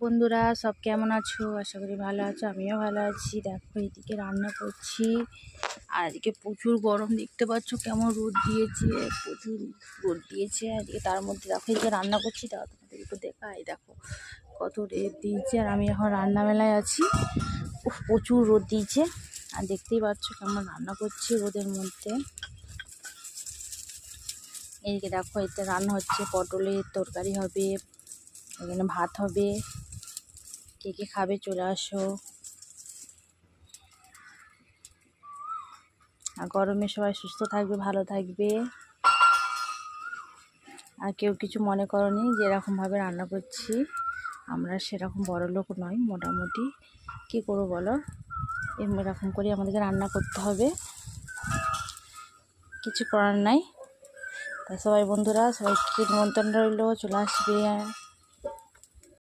বন্ধুরা, সব কেমন আছো? আশা করি ভালো আছো, আমিও ভালো আছি। দেখো, এদিকে রান্না করছি। আর এদিকে প্রচুর গরম দেখতে পাচ্ছ, কেমন রোদ দিয়েছে, প্রচুর রোদ দিয়েছে। আর এদিকে তার মধ্যে দেখো যে রান্না করছি তাও তোমাদের একটু দেখাই। দেখো, কত রোদ দিয়েছে। আর আমি এখন রান্না মেলায় আছি প্রচুর রোদ দিয়েছে। আর দেখতেই পাচ্ছ কেমন রান্না করছি রোদের মধ্যে। এদিকে দেখো, এতে রান্না হচ্ছে, পটলের তরকারি হবে, এখানে ভাত হবে। কে কে খাবে চলে আসো। আর গরমে সবাই সুস্থ থাকবে, ভালো থাকবে। আর কেউ কিছু মনে করনি যে এরকমভাবে রান্না করছি? আমরা সেরকম বড় লোক নয় মোটামুটি। কী করব বলো? এরকম করে আমাদেরকে রান্না করতে হবে। কিছু করার নাই। তা সবাই বন্ধুরা, সবাই সবাইকে নিমন্ত্রণ রইল? চলে আসবে।